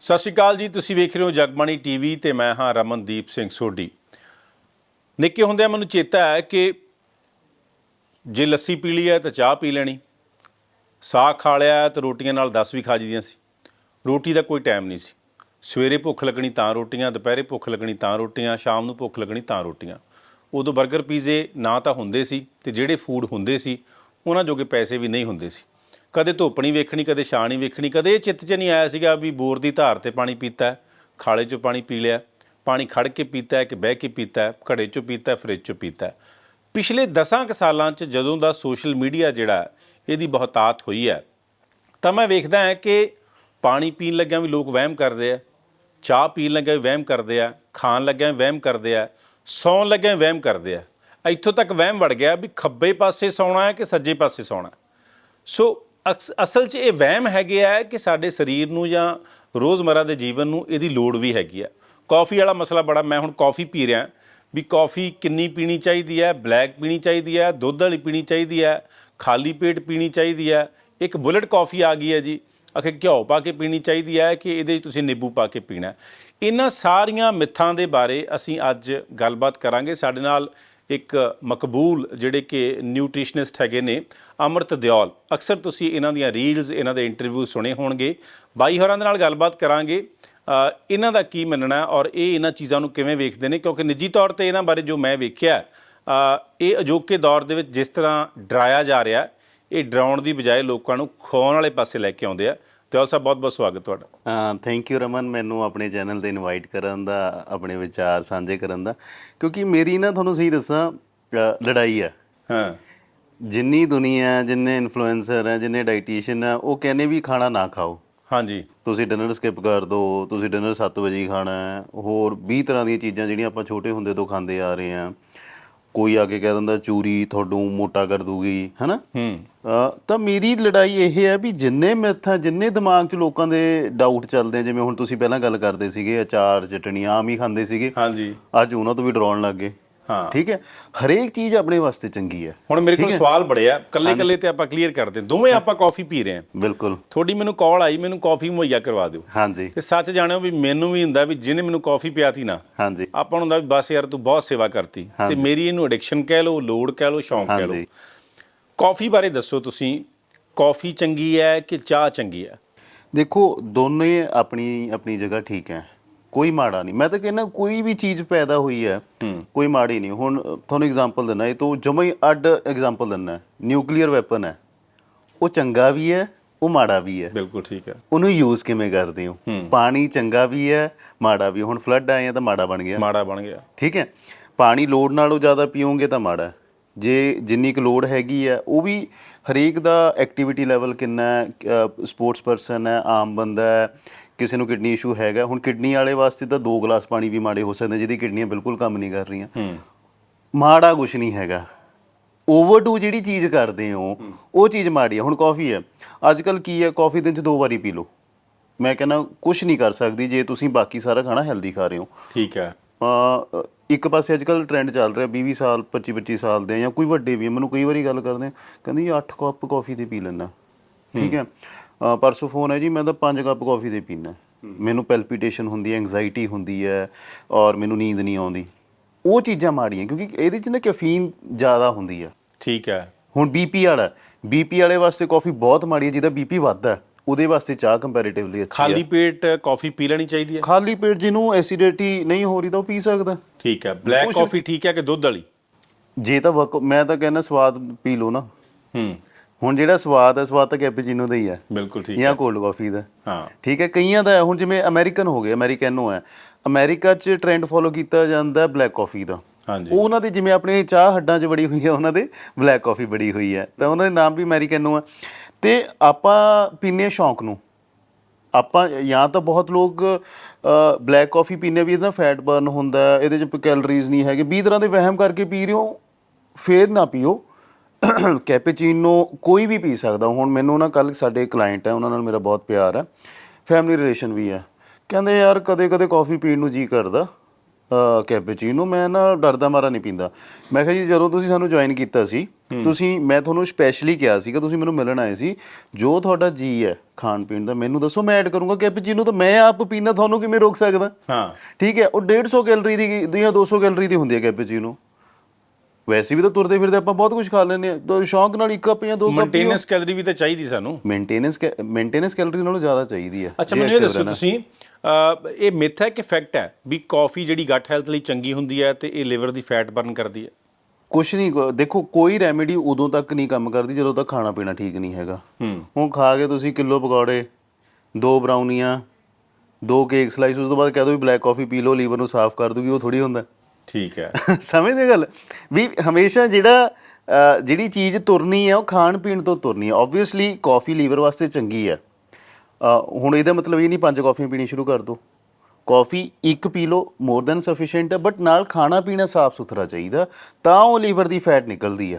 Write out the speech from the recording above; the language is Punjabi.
ਸਤਿ ਸ਼੍ਰੀ ਅਕਾਲ ਜੀ, ਤੁਸੀਂ ਵੇਖ ਰਹੇ ਹੋ ਜਗਬਾਣੀ ਟੀਵੀ ਤੇ ਮੈਂ ਹਾਂ ਰਮਨਦੀਪ ਸਿੰਘ ਸੋਢੀ। ਨਿੱਕੇ ਹੁੰਦਿਆਂ ਮੈਨੂੰ ਚੇਤਾ ਹੈ ਕਿ ਜੇ ਲੱਸੀ ਪੀ ਲਈ ਹੈ ਤਾਂ ਚਾਹ ਪੀ ਲੈਣੀ। ਸਾਗ ਖਾ ਲਿਆ ਤਾਂ ਰੋਟੀਆਂ ਨਾਲ 10 ਵੀ ਖਾ ਜੀਦੀਆਂ ਸੀ। ਰੋਟੀ ਦਾ ਕੋਈ ਟਾਈਮ ਨਹੀਂ ਸੀ। ਸਵੇਰੇ ਭੁੱਖ ਲੱਗਣੀ ਤਾਂ ਰੋਟੀਆਂ, ਦੁਪਹਿਰੇ ਭੁੱਖ ਲੱਗਣੀ ਤਾਂ ਰੋਟੀਆਂ, ਸ਼ਾਮ ਨੂੰ ਭੁੱਖ ਲੱਗਣੀ ਤਾਂ ਰੋਟੀਆਂ। ਉਦੋਂ 버ਗਰ ਪੀਜ਼ੇ ਨਾ ਤਾਂ ਹੁੰਦੇ ਸੀ ਤੇ ਜਿਹੜੇ ਫੂਡ ਹੁੰਦੇ ਸੀ, ਉਹਨਾਂ ਜੋਗੇ ਪੈਸੇ ਵੀ ਨਹੀਂ ਹੁੰਦੇ ਸੀ। ਕਦੇ ਧੁੱਪ ਨਹੀਂ ਵੇਖਣੀ, ਕਦੇ ਛਾਂ ਨਹੀਂ ਵੇਖਣੀ, ਕਦੇ ਇਹ ਚਿੱਤ 'ਚ ਨਹੀਂ ਆਇਆ ਸੀਗਾ ਵੀ ਬੋਰ ਦੀ ਧਾਰ ਤੇ ਪਾਣੀ ਪੀਤਾ ਖਾਲੇ 'ਚੋਂ ਪਾਣੀ ਪੀ ਲਿਆ, ਪਾਣੀ ਖੜ ਕੇ ਪੀਤਾ ਕਿ ਬਹਿ ਕੇ ਪੀਤਾ ਘੜੇ 'ਚੋਂ ਪੀਤਾ ਹੈ, ਫਰਿੱਜ 'ਚੋਂ ਪੀਤਾ ਪਿਛਲੇ 10 ਕੁ ਸਾਲਾਂ 'ਚ ਜਦੋਂ ਦਾ ਸੋਸ਼ਲ ਮੀਡੀਆ ਜਿਹੜਾ ਇਹਦੀ ਬਹੁਤਾਤ ਹੋਈ ਹੈ, ਤਾਂ ਮੈਂ ਵੇਖਦਾ ਹਾਂ ਕਿ ਪਾਣੀ ਪੀਣ ਲੱਗਿਆਂ ਵੀ ਲੋਕ ਵਹਿਮ ਕਰਦੇ ਆ, ਚਾਹ ਪੀਣ ਲੱਗਿਆਂ ਵੀ ਵਹਿਮ ਕਰਦੇ ਆ, ਖਾਣ ਲੱਗਿਆਂ ਵੀ ਵਹਿਮ ਕਰਦੇ ਆ, ਸੌਣ ਲੱਗਿਆਂ ਵੀ ਵਹਿਮ ਕਰਦੇ ਆ। ਇੱਥੋਂ ਤੱਕ ਵਹਿਮ ਵੜ ਗਿਆ ਵੀ ਖੱਬੇ ਪਾਸੇ ਸੌਣਾ ਹੈ ਕਿ ਸੱਜੇ ਪਾਸੇ ਸੌਣਾ ਸੋ ਅਸਲ 'ਚ ਇਹ ਵਹਿਮ ਹੈਗੇ ਆ ਕਿ ਸਾਡੇ ਸਰੀਰ ਨੂੰ ਜਾਂ ਰੋਜ਼ਮਰਾ ਦੇ ਜੀਵਨ ਨੂੰ ਇਹਦੀ ਲੋੜ ਵੀ ਹੈਗੀ ਆ। ਕਾਫੀ ਵਾਲਾ ਮਸਲਾ ਬੜਾ, ਮੈਂ ਹੁਣ ਕਾਫੀ ਪੀ ਰਿਹਾ ਵੀ ਕਾਫੀ ਕਿੰਨੀ ਪੀਣੀ ਚਾਹੀਦੀ ਹੈ, ਬਲੈਕ ਪੀਣੀ ਚਾਹੀਦੀ ਹੈ, ਦੁੱਧ ਵਾਲੀ ਪੀਣੀ ਚਾਹੀਦੀ ਹੈ, ਖਾਲੀ ਪੇਟ ਪੀਣੀ ਚਾਹੀਦੀ ਹੈ, ਇੱਕ ਬੁਲਟ ਕਾਫੀ ਆ ਗਈ ਹੈ ਜੀ ਅਖੇ ਘਿਓ ਪਾ ਕੇ ਪੀਣੀ ਚਾਹੀਦੀ ਹੈ ਕਿ ਇਹਦੇ 'ਚ ਤੁਸੀਂ ਨਿੰਬੂ ਪਾ ਕੇ ਪੀਣਾ ਇਹਨਾਂ ਸਾਰੀਆਂ ਮਿੱਥਾਂ ਦੇ ਬਾਰੇ ਅਸੀਂ ਅੱਜ ਗੱਲਬਾਤ ਕਰਾਂਗੇ। ਸਾਡੇ ਨਾਲ ਇੱਕ ਮਕਬੂਲ ਜਿਹੜੇ ਕਿ ਨਿਊਟ੍ਰੀਸ਼ਨਿਸਟ ਹੈਗੇ ਨੇ, ਅਮਰਤ ਦਿਓਲ। ਅਕਸਰ ਤੁਸੀਂ ਇਹਨਾਂ ਦੀਆਂ ਰੀਲਸ ਇਹਨਾਂ ਦੇ ਇੰਟਰਵਿਊ ਸੁਣੇ ਹੋਣਗੇ। ਬਾਈ ਹੋਰਾਂ ਦੇ ਨਾਲ ਗੱਲਬਾਤ ਕਰਾਂਗੇ। ਇਹਨਾਂ ਦਾ ਕੀ ਮੰਨਣਾ ਔਰ ਇਹ ਇਹਨਾਂ ਚੀਜ਼ਾਂ ਨੂੰ ਕਿਵੇਂ ਵੇਖਦੇ ਨੇ? ਕਿਉਂਕਿ ਨਿੱਜੀ ਤੌਰ ਤੇ ਇਹਨਾਂ ਬਾਰੇ ਜੋ ਮੈਂ ਵੇਖਿਆ ਇਹ ਅਜੋਕੇ ਦੌਰ ਦੇ ਵਿੱਚ ਜਿਸ ਤਰ੍ਹਾਂ ਡਰਾਇਆ ਜਾ ਰਿਹਾ ਇਹ ਡਰਾਉਣ ਦੀ ਬਜਾਏ ਲੋਕਾਂ ਨੂੰ ਖਵਾਉਣ ਵਾਲੇ ਪਾਸੇ ਲੈ ਕੇ ਆਉਂਦੇ ਆ। ਦਿਓਲ ਸਾਹਿਬ ਬਹੁਤ ਬਹੁਤ ਸਵਾਗਤ ਤੁਹਾਡਾ। ਥੈਂਕ ਯੂ ਰਮਨ ਮੈਨੂੰ ਆਪਣੇ ਚੈਨਲ ਤੇ ਇਨਵਾਈਟ ਕਰਨ ਦਾ ਆਪਣੇ ਵਿਚਾਰ ਸਾਂਝੇ ਕਰਨ ਦਾ ਕਿਉਂਕਿ ਮੇਰੀ ਨਾ ਤੁਹਾਨੂੰ ਸਹੀ ਦੱਸਾਂ ਲੜਾਈ ਆ। ਹਾਂ। ਜਿੰਨੀ ਦੁਨੀਆ ਜਿੰਨੇ ਇਨਫਲੂਐਂਸਰ ਹੈ ਜਿੰਨੇ ਡਾਈਟੀਸ਼ੀਅਨ ਆ ਉਹ ਕਹਿੰਦੇ ਵੀ ਖਾਣਾ ਨਾ ਖਾਓ। ਹਾਂਜੀ। ਤੁਸੀਂ ਡਿਨਰ ਸਕਿਪ ਕਰ ਦਿਓ ਤੁਸੀਂ ਡਿਨਰ 7 ਵਜੇ ਖਾਣਾ ਹੋਰ 20 ਤਰ੍ਹਾਂ ਦੀਆਂ ਚੀਜ਼ਾਂ ਜਿਹੜੀਆਂ ਆਪਾਂ ਛੋਟੇ ਹੁੰਦੇ ਤੋਂ ਖਾਂਦੇ ਆ ਰਹੇ ਆ ਕੋਈ ਆ ਕੇ ਕਹਿ ਦਿੰਦਾ ਚੂਰੀ ਤੁਹਾਨੂੰ ਮੋਟਾ ਕਰ ਦੂਗੀ ਹਨਾ? ਤਾਂ ਮੇਰੀ ਲੜਾਈ ਇਹ ਹੈ ਵੀ ਜਿੰਨੇ ਮਿੱਥ ਜਿੰਨੇ ਦਿਮਾਗ 'ਚ ਲੋਕਾਂ ਦੇ ਡਾਊਟ ਚੱਲਦੇ ਆ, ਜਿਵੇਂ ਹੁਣ ਤੁਸੀਂ ਪਹਿਲਾਂ ਗੱਲ ਕਰਦੇ ਸੀਗੇ ਅਚਾਰ ਚਟਣੀ ਆਮ ਹੀ ਖਾਂਦੇ ਸੀਗੇ। ਹਾਂਜੀ। ਅੱਜ ਉਹਨਾਂ ਤੋਂ ਵੀ ਡਰਾਉਣ ਲੱਗ ਗਏ। ਹਾਂ। ਠੀਕ ਹੈ? ਹਰੇਕ ਚੀਜ਼ ਆਪਣੇ ਵਾਸਤੇ ਚੰਗੀ ਹੈ। ਹੁਣ ਮੇਰੇ ਕੋਲ ਸਵਾਲ ਬੜੇ ਆ। ਕੱਲੇ ਕੱਲੇ ਤੇ ਆਪਾਂ ਕਲੀਅਰ ਕਰਦੇ ਹਾਂ। ਦੋਵੇਂ ਆਪਾਂ ਕਾਫੀ ਪੀ ਰਹੇ ਹਾਂ। ਬਿਲਕੁਲ। ਥੋੜੀ ਮੈਨੂੰ ਕਾਲ ਆਈ ਮੈਨੂੰ ਕਾਫੀ ਮੁਹੱਈਆ ਕਰਵਾ ਦਿਓ। ਹਾਂਜੀ। ਤੇ ਸੱਚ ਜਾਣਿਓ ਵੀ ਮੈਨੂੰ ਵੀ ਹੁੰਦਾ ਵੀ ਜਿਹਨੇ ਮੈਨੂੰ ਕਾਫੀ ਪਿਆਤੀ ਨਾ ਹਾਂਜੀ। ਆਪਾਂ ਨੂੰ ਹੁੰਦਾ ਵੀ ਬਸ ਯਾਰ ਤੂੰ ਬਹੁਤ ਸੇਵਾ ਕਰਤੀ। ਤੇ ਮੇਰੀ ਇਹਨੂੰ ਐਡਿਕਸ਼ਨ ਕਹਿ ਲਓ ਲੋੜ ਕਹਿ ਲਓ ਸ਼ੌਂਕ ਕਹਿ ਲਓ। ਕਾਫੀ ਬਾਰੇ ਦੱਸੋ ਤੁਸੀਂ ਕਾਫੀ ਚੰਗੀ ਹੈ ਕਿ ਚਾਹ ਚੰਗੀ ਹੈ? ਦੇਖੋ ਦੋਨੇ ਆਪਣੀ ਆਪਣੀ ਜਗ੍ਹਾ ਠੀਕ ਹੈ। ਕੋਈ ਮਾੜਾ ਨਹੀਂ। ਮੈਂ ਤਾਂ ਕਹਿੰਦਾ ਕੋਈ ਵੀ ਚੀਜ਼ ਪੈਦਾ ਹੋਈ ਹੈ ਕੋਈ ਮਾੜੀ ਨਹੀਂ। ਹੁਣ ਤੁਹਾਨੂੰ ਐਗਜ਼ਾਮਪਲ ਦਿੰਦਾ ਇਹ ਤੋਂ ਜਮਾ ਹੀ ਅੱਡ ਐਗਜ਼ਾਮਪਲ ਦਿੰਦਾ ਨਿਊਕਲੀਅਰ ਵੈਪਨ ਹੈ। ਉਹ ਚੰਗਾ ਵੀ ਹੈ ਉਹ ਮਾੜਾ ਵੀ ਹੈ। ਬਿਲਕੁਲ ਠੀਕ ਹੈ। ਉਹਨੂੰ ਯੂਜ਼ ਕਿਵੇਂ ਕਰਦੇ ਹੋ? ਪਾਣੀ ਚੰਗਾ ਵੀ ਹੈ ਮਾੜਾ ਵੀ। ਹੁਣ ਫਲੱਡ ਆਏ ਆ ਤਾਂ ਮਾੜਾ ਬਣ ਗਿਆ। ਮਾੜਾ ਬਣ ਗਿਆ। ਠੀਕ ਹੈ। ਪਾਣੀ ਲੋੜ ਨਾਲੋਂ ਜ਼ਿਆਦਾ ਪੀਓਗੇ ਤਾਂ ਮਾੜਾ। ਜੇ ਜਿੰਨੀ ਕੁ ਲੋੜ ਹੈਗੀ ਹੈ ਉਹ ਵੀ ਹਰੇਕ ਦਾ ਐਕਟੀਵਿਟੀ ਲੈਵਲ ਕਿੰਨਾ ਹੈ ਸਪੋਰਟਸ ਪਰਸਨ ਹੈ ਆਮ ਬੰਦਾ ਹੈ ਕਿਸੇ ਨੂੰ ਕਿਡਨੀ ਇਸ਼ੂ ਹੈਗਾ ਹੁਣ ਕਿਡਨੀ ਵਾਲੇ ਵਾਸਤੇ ਤਾਂ 2 ਗਲਾਸ ਪਾਣੀ ਵੀ ਮਾੜੇ ਹੋ ਸਕਦੇ ਜਿਹਦੀ ਕਿਡਨੀਆਂ ਬਿਲਕੁਲ ਕੰਮ ਨਹੀਂ ਕਰ ਰਹੀਆਂ। ਮਾੜਾ ਕੁਛ ਨਹੀਂ ਹੈਗਾ। ਓਵਰਡੂ ਜਿਹੜੀ ਚੀਜ਼ ਕਰਦੇ ਹੋ ਉਹ ਚੀਜ਼ ਮਾੜੀ ਹੈ ਹੁਣ ਕਾਫੀ ਹੈ ਅੱਜ ਕੱਲ ਕੀ ਹੈ ਕਾਫੀ ਦਿਨ ਚ ਦੋ ਵਾਰੀ ਪੀ ਲਓ। ਮੈਂ ਕਹਿੰਦਾ ਕੁਛ ਨਹੀਂ ਕਰ ਸਕਦੀ ਜੇ ਤੁਸੀਂ ਬਾਕੀ ਸਾਰਾ ਖਾਣਾ ਹੈਲਦੀ ਖਾ ਰਹੇ ਹੋ। ਠੀਕ ਹੈ। ਅ, ਇੱਕ ਪਾਸੇ ਅੱਜ ਕੱਲ ਟ੍ਰੈਂਡ ਚੱਲ ਰਿਹਾ 20 20 ਸਾਲ 25 25 ਸਾਲ ਦੇ ਜਾਂ ਕੋਈ ਵੱਡੇ ਵੀ ਆ, ਮੈਨੂੰ ਕਈ ਵਾਰੀ ਗੱਲ ਕਰਦੇ ਆ, ਕਹਿੰਦੀ 8 ਕੱਪ ਕਾਫੀ ਦੇ ਪੀ ਲੈਣਾ ਠੀਕ ਹੈ? ਪਰਸੋਂ ਫੋਨ ਹੈ ਜੀ ਮੈਂ ਤਾਂ 5 ਕੱਪ ਕਾਫੀ ਦੇ ਪੀਣਾ ਮੈਨੂੰ ਪੈਲਪੀਟੇਸ਼ਨ ਹੁੰਦੀ ਹੈ ਐਂਗਜ਼ਾਇਟੀ ਹੁੰਦੀ ਹੈ ਔਰ ਮੈਨੂੰ ਨੀਂਦ ਨਹੀਂ ਆਉਂਦੀ। ਉਹ ਚੀਜ਼ਾਂ ਮਾੜੀਆਂ ਕਿਉਂਕਿ ਇਹਦੇ ਚ ਨਾ ਕੈਫੀਨ ਜ਼ਿਆਦਾ ਹੁੰਦੀ ਹੈ ਠੀਕ ਹੈ। ਹੁਣ ਬੀਪੀ ਵਾਲਾ ਬੀਪੀ ਵਾਲੇ ਵਾਸਤੇ ਕਾਫੀ ਬਹੁਤ ਮਾੜੀ ਹੈ ਜਿਹਦਾ ਬੀਪੀ ਵੱਧਦਾ ਹੈ, ਉਹਦੇ ਵਾਸਤੇ ਚਾਹ ਕੰਪੈਰੀਟਿਵਲੀ ਅੱਛੀ ਹੈ। ਖਾਲੀ ਪੇਟ ਕਾਫੀ ਪੀ ਲੈਣੀ ਚਾਹੀਦੀ ਹੈ? ਖਾਲੀ ਪੇਟ ਜਿਹਨੂੰ ਐਸਿਡਿਟੀ ਨਹੀਂ ਹੋ ਰਹੀ ਤਾਂ ਉਹ ਪੀ ਸਕਦਾ। ਠੀਕ ਹੈ। ਬਲੈਕ ਕਾਫੀ ਠੀਕ ਹੈ ਕਿ ਦੁੱਧ ਵਾਲੀ? ਜੇ ਤਾਂ ਮੈਂ ਤਾਂ ਕਹਿੰਦਾ ਸਵਾਦ ਪੀ ਲਓ ਨਾ। ਹੂੰ। ਹੁਣ ਜਿਹੜਾ ਸਵਾਦ ਹੈ ਸਵਾਦ ਤਾਂ ਕੈਪੇਚੀਨੋ ਦਾ ਹੀ ਹੈ। ਬਿਲਕੁਲ ਠੀਕ ਜਾਂ ਕੋਲਡ ਕਾਫੀ ਦਾ। ਹਾਂ। ਠੀਕ ਹੈ ਕਈਆਂ ਦਾ ਹੈ, ਹੁਣ ਜਿਵੇਂ ਅਮਰੀਕਨ ਹੋ ਗਏ ਅਮਰੀਕੈਨੋ ਹੈ। ਅਮਰੀਕਾ 'ਚ ਟ੍ਰੈਂਡ ਫੋਲੋ ਕੀਤਾ ਜਾਂਦਾ ਬਲੈਕ ਕਾਫੀ ਦਾ। ਹਾਂਜੀ। ਉਹ ਉਹਨਾਂ ਦੇ ਜਿਵੇਂ ਆਪਣੇ ਚਾਹ ਹੱਡਾਂ 'ਚ ਬੜੀ ਹੋਈ ਹੈ ਉਹਨਾਂ ਦੇ ਬਲੈਕ ਕਾਫੀ ਬੜੀ ਹੋਈ ਹੈ। ਤਾਂ ਉਹਨਾਂ ਦੇ ਨਾਮ ਵੀ ਅਮਰੀਕੈਨੋ ਹੈ ਤੇ ਆਪਾਂ ਪੀਨੇ ਹਾਂ ਸ਼ੌਂਕ ਨੂੰ। ਆਪਾਂ ਜਾਂ ਤਾਂ ਬਹੁਤ ਲੋਕ ਬਲੈਕ ਕਾਫੀ ਪੀਨੇ ਵੀ ਇਹਦਾ ਫੈਟ ਬਰਨ ਹੁੰਦਾ ਹੈ, ਇਹਦੇ 'ਚ ਕੈਲਰੀਜ਼ ਨਹੀਂ ਹੈਗੇ। 20 ਤਰ੍ਹਾਂ ਦੇ ਵਹਿਮ ਕਰਕੇ ਪੀ ਰਹੇ ਹੋ ਫੇਰ ਨਾ ਪੀਓ। ਕੈਪੇਚੀਨੋ ਕੋਈ ਵੀ ਪੀ ਸਕਦਾ। ਹੁਣ ਮੈਨੂੰ ਨਾ ਕੱਲ ਸਾਡੇ ਕਲਾਇੰਟ ਹੈ ਉਹਨਾਂ ਨਾਲ ਮੇਰਾ ਬਹੁਤ ਪਿਆਰ ਹੈ। ਫੈਮਿਲੀ ਰਿਲੇਸ਼ਨ ਵੀ ਹੈ। ਕਹਿੰਦੇ ਯਾਰ ਕਦੇ ਕਦੇ ਕਾਫੀ ਪੀਣ ਨੂੰ ਜੀ ਕਰਦਾ ਕੈਪੇਚੀਨੋ। ਮੈਂ ਨਾ ਡਰਦਾ ਮਾਰਾ ਨਹੀਂ ਪੀਂਦਾ। ਮੈਂ ਕਿਹਾ ਜੀ ਜਦੋਂ ਤੁਸੀਂ ਸਾਨੂੰ ਜੁਆਇਨ ਕੀਤਾ ਸੀ ਤੁਸੀਂ ਮੈਂ ਤੁਹਾਨੂੰ ਸਪੈਸ਼ਲੀ ਕਿਹਾ ਸੀਗਾ ਤੁਸੀਂ ਮੈਨੂੰ ਮਿਲਣ ਆਏ ਸੀ। ਜੋ ਤੁਹਾਡਾ ਜੀ ਹੈ ਖਾਣ ਪੀਣ ਦਾ ਮੈਨੂੰ ਦੱਸੋ ਮੈਂ ਐਡ ਕਰੂੰਗਾ। ਕੈਪਚੀਨੋ ਤਾਂ ਮੈਂ ਆਪ ਪੀਣਾ ਤੁਹਾਨੂੰ ਕਿਵੇਂ ਰੋਕ ਸਕਦਾ? ਹਾਂ। ਠੀਕ ਹੈ ਉਹ 150 ਕੈਲਰੀ ਦੀ ਦੀਆਂ 200 ਕੈਲਰੀ ਦੀ ਹੁੰਦੀ ਹੈ ਕੈਪਚੀਨੋ। ਵੈਸੇ ਵੀ ਤਾਂ ਤੁਰਦੇ ਫਿਰਦੇ ਆਪਾਂ ਬਹੁਤ ਕੁਝ ਖਾ ਲੈਂਦੇ ਆ ਤਾਂ ਸ਼ੌਂਕ ਨਾਲ ਇੱਕ ਕੱਪ ਜਾਂ ਦੋ ਕੱਪ ਮੇਨਟੇਨੈਂਸ ਕੈਲਰੀ ਵੀ ਤਾਂ ਚਾਹੀਦੀ ਸਾਨੂੰ। ਮੇਨਟੇਨੈਂਸ ਮੇਨਟੇਨੈਂਸ ਕੈਲਰੀ ਨਾਲੋਂ ਜ਼ਿਆਦਾ ਚਾਹੀਦੀ ਹੈ। ਅੱਛਾ ਮੈਨੂੰ ਇਹ ਦੱਸੋ। ਤੁਸੀਂ ਇਹ ਮਿਥ ਹੈ ਕਿ ਫੈਕਟ ਹੈ ਵੀ ਕਾਫੀ ਜਿਹੜੀ ਗੱਟ ਹੈਲਥ ਲਈ ਚੰਗੀ ਹੁੰਦੀ ਹੈ ਤੇ ਇਹ ਲਿਵਰ ਦੀ ਫੈਟ ਬਰਨ ਕਰਦੀ ਹੈ? ਕੁਛ ਨਹੀਂ ਦੇਖੋ ਕੋਈ ਰੈਮੇਡੀ ਉਦੋਂ ਤੱਕ ਨਹੀਂ ਕੰਮ ਕਰਦੀ ਜਦੋਂ ਤੱਕ ਖਾਣਾ ਪੀਣਾ ਠੀਕ ਨਹੀਂ ਹੈਗਾ। ਹੂੰ। ਹੁਣ ਖਾ ਕੇ ਤੁਸੀਂ ਕਿਲੋ ਪਕੌੜੇ ਦੋ ਬਰਾਉਨੀਆਂ ਦੋ ਕੇਕ ਸਲਾਈਸ ਉਸ ਤੋਂ ਬਾਅਦ ਕਹਿ ਦੋ ਵੀ ਬਲੈਕ ਕਾਫੀ ਪੀ ਲਓ ਲੀਵਰ ਨੂੰ ਸਾਫ਼ ਕਰ ਦੂਗੀ ਉਹ ਥੋੜੀ ਹੁੰਦਾ। ਠੀਕ ਹੈ। ਸਮਝਦੇ ਗੱਲ? ਵੀ ਹਮੇਸ਼ਾ ਜਿਹੜਾ ਅ, ਜਿਹੜੀ ਚੀਜ਼ ਤੁਰਨੀ ਹੈ ਉਹ ਖਾਣ ਪੀਣ ਤੋਂ ਤੁਰਨੀ ਹੈ। ਆਬਵੀਅਸਲੀ ਕਾਫੀ ਲੀਵਰ ਵਾਸਤੇ ਚੰਗੀ ਹੈ। ਅ, ਹੁਣ ਇਹਦਾ ਮਤਲਬ ਇਹ ਨਹੀਂ ਪੰਜ ਕਾਫੀਆਂ ਪੀਣੀ ਸ਼ੁਰੂ ਕਰ ਦਿਓ ਕਾਫੀ ਇੱਕ ਪੀ ਲਓ ਮੋਰ ਦੈਨ ਸਫੀਸ਼ੀਐਂਟ ਹੈ ਬਟ ਨਾਲ ਖਾਣਾ ਪੀਣਾ ਸਾਫ਼ ਸੁਥਰਾ ਚਾਹੀਦਾ ਤਾਂ ਉਹ ਲੀਵਰ ਦੀ ਫੈਟ ਨਿਕਲਦੀ ਹੈ।